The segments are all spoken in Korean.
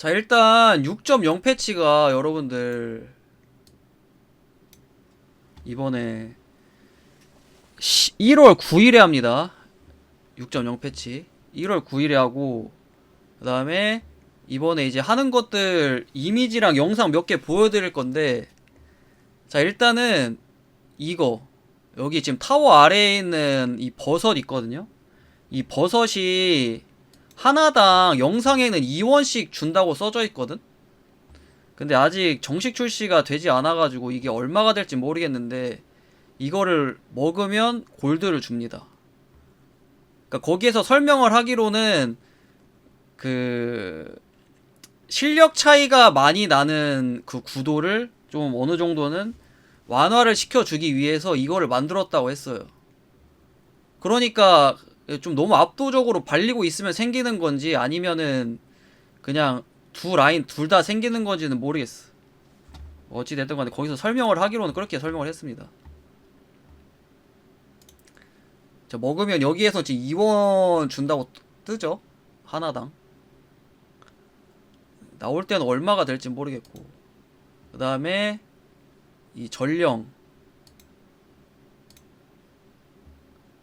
자 일단 6.0 패치가 여러분들 이번에 1월 9일에 합니다. 6.0 패치. 1월 9일에 하고 그 다음에 이번에 이제 하는 것들 이미지랑 영상 몇 개 보여드릴 건데 자 일단은 이거. 여기 지금 타워 아래에 있는 이 버섯 있거든요. 이 버섯이 하나당 영상에는 2원씩 준다고 써져 있거든 근데 아직 정식 출시가 되지 않아가지고 이게 얼마가 될지 모르겠는데 이거를 먹으면 골드를 줍니다 그러니까 거기에서 설명을 하기로는 그 실력 차이가 많이 나는 그 구도를 좀 어느 정도는 완화를 시켜주기 위해서 이거를 만들었다고 했어요. 그러니까 좀 너무 압도적으로 발리고 있으면 생기는 건지 아니면은 그냥 두 라인 둘 다 생기는 건지는 모르겠어. 어찌 됐든 간에 거기서 설명을 하기로는 그렇게 설명을 했습니다. 자, 먹으면 여기에서 지금 2원 준다고 뜨죠? 하나당. 나올 때는 얼마가 될지 모르겠고. 그 다음에 이 전령.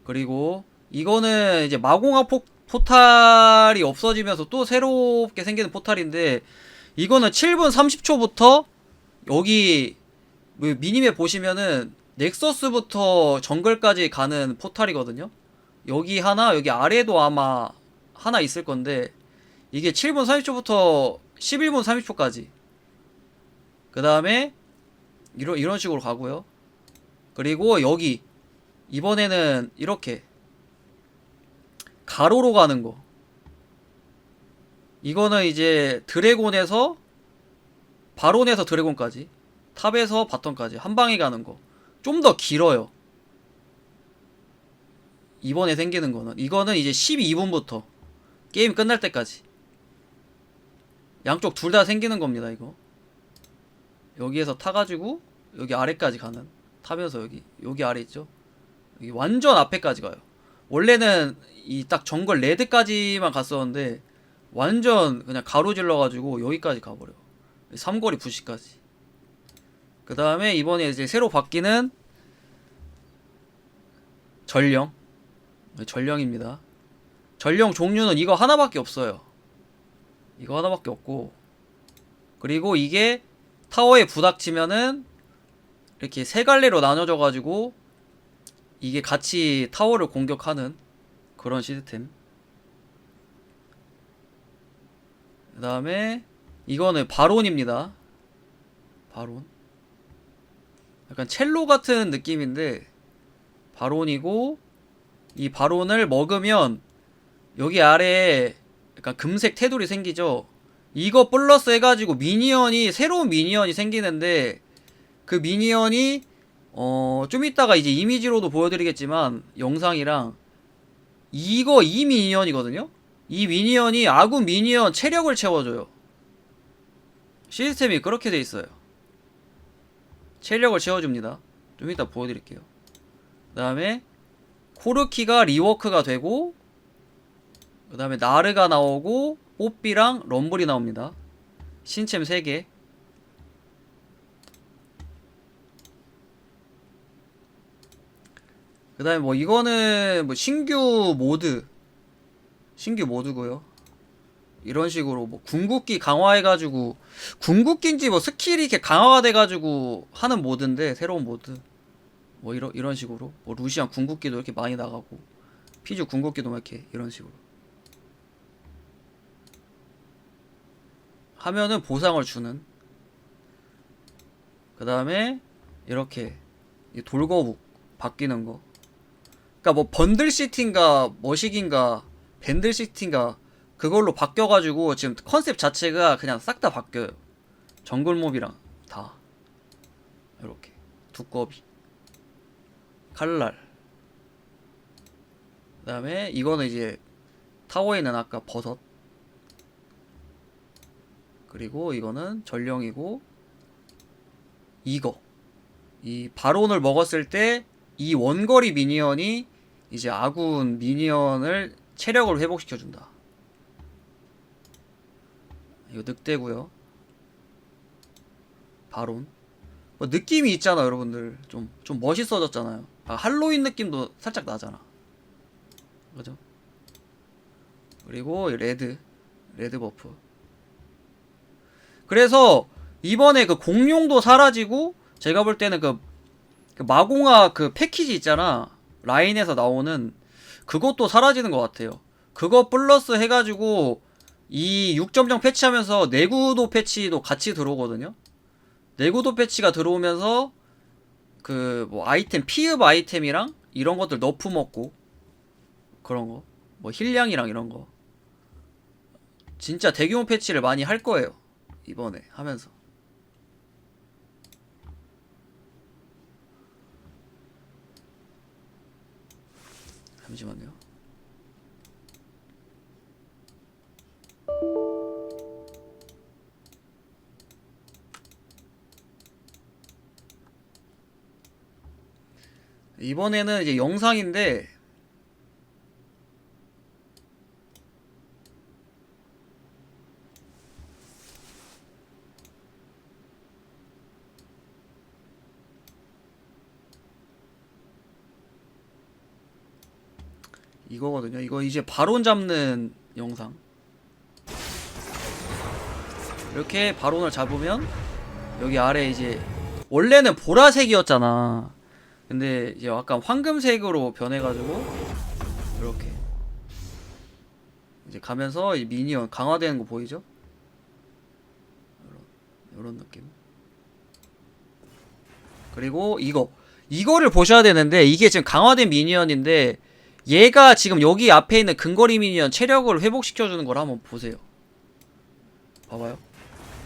그리고 이거는 이제 마공화 포, 포탈이 없어지면서 또 새롭게 생기는 포탈인데 이거는 7분 30초부터 여기 뭐 미니맵 보시면은 넥서스부터 정글까지 가는 포탈이거든요. 여기 하나, 여기 아래도 아마 하나 있을 건데 이게 7분 30초부터 11분 30초까지. 그 다음에 이런 이런 식으로 가고요. 그리고 여기 이번에는 이렇게 가로로 가는 거. 이거는 이제 드래곤에서 바론에서 드래곤까지 탑에서 바텀까지 한 방에 가는 거. 좀 더 길어요. 이번에 생기는 거는 이거는 이제 12분부터 게임 끝날 때까지 양쪽 둘 다 생기는 겁니다. 이거 여기에서 타가지고 여기 아래까지 가는 타면서 여기 여기 아래 있죠. 여기 완전 앞에까지 가요. 원래는 이 딱 정글 레드까지만 갔었는데 완전 그냥 가로질러 가지고 여기까지 가버려. 삼거리 부시까지. 그 다음에 이번에 이제 새로 바뀌는 전령. 네, 전령입니다. 전령 종류는 이거 하나밖에 없어요. 이거 하나밖에 없고. 그리고 이게 타워에 부닥치면은 이렇게 세 갈래로 나눠져 가지고 이게 같이 타워를 공격하는 그런 시스템. 그 다음에 이거는 바론입니다. 바론. 약간 첼로 같은 느낌인데 바론이고 이 바론을 먹으면 여기 아래에 약간 금색 테두리 생기죠. 이거 플러스 해가지고 미니언이 새로운 미니언이 생기는데 그 미니언이 어 좀 이따가 이제 이미지로도 보여드리겠지만 영상이랑 이거 이 미니언이거든요. 이 미니언이 아군 미니언 체력을 채워줘요. 시스템이 그렇게 돼 있어요. 체력을 채워줍니다. 좀 이따 보여드릴게요. 그 다음에 코르키가 리워크가 되고 그 다음에 나르가 나오고 뽀삐랑 럼블이 나옵니다. 신챔 3개 그 다음에 뭐 이거는 뭐 신규 모드 신규 모드고요. 이런 식으로 뭐 궁극기 강화해가지고 궁극기인지 뭐 스킬이 이렇게 강화가 돼가지고 하는 모드인데 새로운 모드. 뭐 이런 이런 식으로. 뭐 루시안 궁극기도 이렇게 많이 나가고 피주 궁극기도 막 이렇게 이런 식으로. 하면은 보상을 주는. 그 다음에 이렇게 이 돌거북 바뀌는 거 그니까 뭐 번들 시티인가 머시기인가 밴들 시티인가 그걸로 바뀌어가지고 지금 컨셉 자체가 그냥 싹 다 바뀌어요. 정글몹이랑 다. 이렇게. 두꺼비. 칼날. 그 다음에 이거는 이제 타워에 있는 아까 버섯. 그리고 이거는 전령이고 이거. 이 바론을 먹었을 때 이 원거리 미니언이 이제 아군 미니언을 체력을 회복시켜준다 이거 늑대고요. 바론. 뭐 느낌이 있잖아, 여러분들. 좀 좀 멋있어졌잖아요. 아, 할로윈 느낌도 살짝 나잖아. 그죠? 그리고 이 레드, 레드 버프. 그래서 이번에 그 공룡도 사라지고 제가 볼 때는 그, 그 마공화 그 패키지 있잖아. 라인에서 나오는 그것도 사라지는 것 같아요. 그거 플러스 해가지고 이 6.0 패치하면서 내구도 패치도 같이 들어오거든요. 내구도 패치가 들어오면서 그 뭐 아이템 피읍 아이템이랑 이런 것들 너프 먹고 그런 거. 뭐 힐량이랑 이런 거. 진짜 대규모 패치를 많이 할 거예요. 이번에 하면서. 잠시만요. 이번에는 이제 영상인데 이거거든요. 이거 이제 바론 잡는 영상. 이렇게 바론을 잡으면 여기 아래 이제 원래는 보라색이었잖아. 근데 이제 약간 황금색으로 변해가지고 이렇게 이제 가면서 이 미니언 강화되는 거 보이죠? 이런, 느낌. 그리고 이거 이거를 보셔야 되는데 이게 지금 강화된 미니언인데 얘가 지금 여기 앞에 있는 근거리 미니언 체력을 회복시켜주는 걸 한번 보세요. 봐봐요.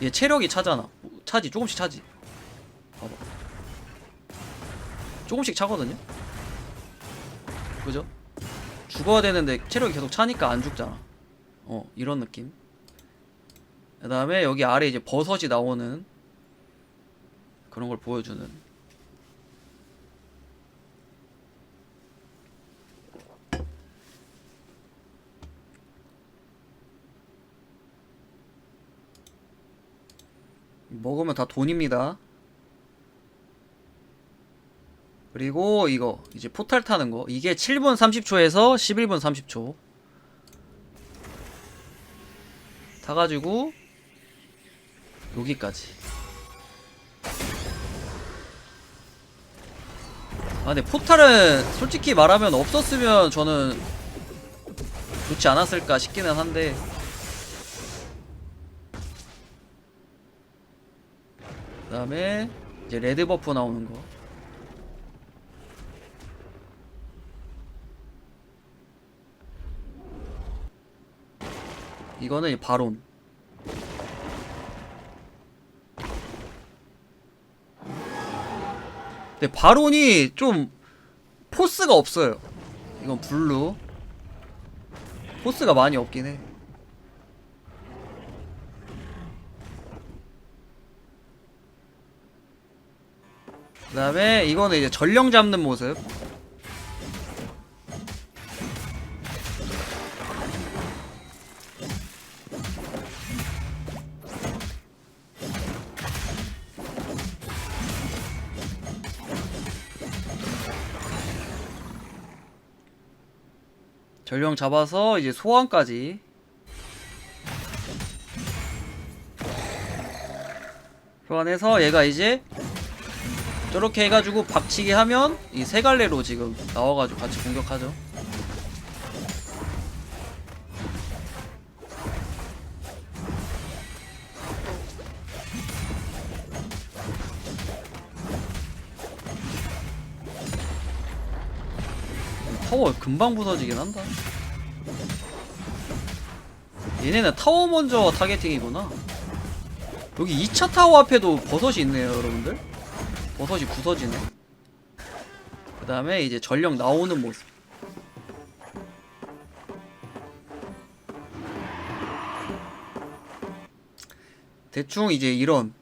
얘 체력이 차잖아. 차지 조금씩 차지. 봐봐. 조금씩 차거든요. 그죠? 죽어야 되는데 체력이 계속 차니까 안 죽잖아. 어 이런 느낌. 그 다음에 여기 아래 이제 버섯이 나오는 그런 걸 보여주는. 먹으면 다 돈입니다. 그리고 이거 이제 포탈 타는 거. 이게 7분 30초에서 11분 30초. 타가지고 여기까지. 아 근데 포탈은 솔직히 말하면 없었으면 저는 좋지 않았을까 싶기는 한데 그 다음에 이제 레드 버프 나오는 거. 이거는 이 바론. 근데 바론이 좀 포스가 없어요. 이건 블루. 포스가 많이 없긴 해 그 다음에 이거는 이제 전령 잡는 모습. 전령 잡아서 이제 소환까지. 소환해서 얘가 이제 저렇게 해가지고 박치기 하면 이 세 갈래로 지금 나와가지고 같이 공격하죠. 타워 금방 부서지긴 한다. 얘네는 타워 먼저 타겟팅이구나. 여기 2차 타워 앞에도 버섯이 있네요, 여러분들. 버섯이 부서지네. 그 다음에 이제 전력 나오는 모습. 대충 이제 이런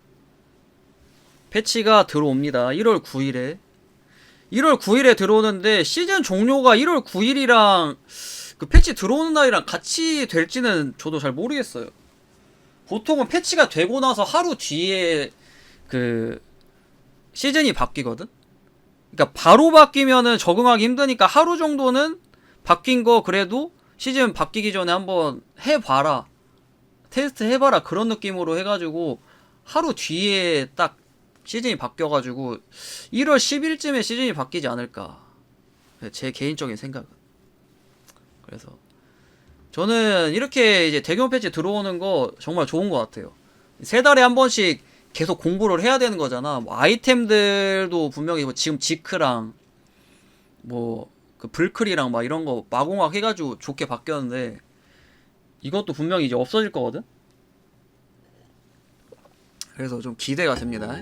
패치가 들어옵니다. 1월 9일에. 1월 9일에 들어오는데 시즌 종료가 1월 9일이랑 그 패치 들어오는 날이랑 같이 될지는 저도 잘 모르겠어요. 보통은 패치가 되고 나서 하루 뒤에 그 시즌이 바뀌거든. 그러니까 바로 바뀌면은 적응하기 힘드니까 하루 정도는 바뀐 거 그래도 시즌 바뀌기 전에 한번 해봐라. 테스트 해봐라. 그런 느낌으로 해가지고 하루 뒤에 딱 시즌이 바뀌어가지고 1월 10일쯤에 시즌이 바뀌지 않을까. 제 개인적인 생각은. 그래서 저는 이렇게 이제 대규모 패치 들어오는 거 정말 좋은 것 같아요. 세 달에 한 번씩 계속 공부를 해야 되는 거잖아. 뭐 아이템들도 분명히 뭐 지금 지크랑 뭐 그 불클이랑 막 이런 거 마공학 해가지고 좋게 바뀌었는데 이것도 분명히 이제 없어질 거거든. 그래서 좀 기대가 됩니다.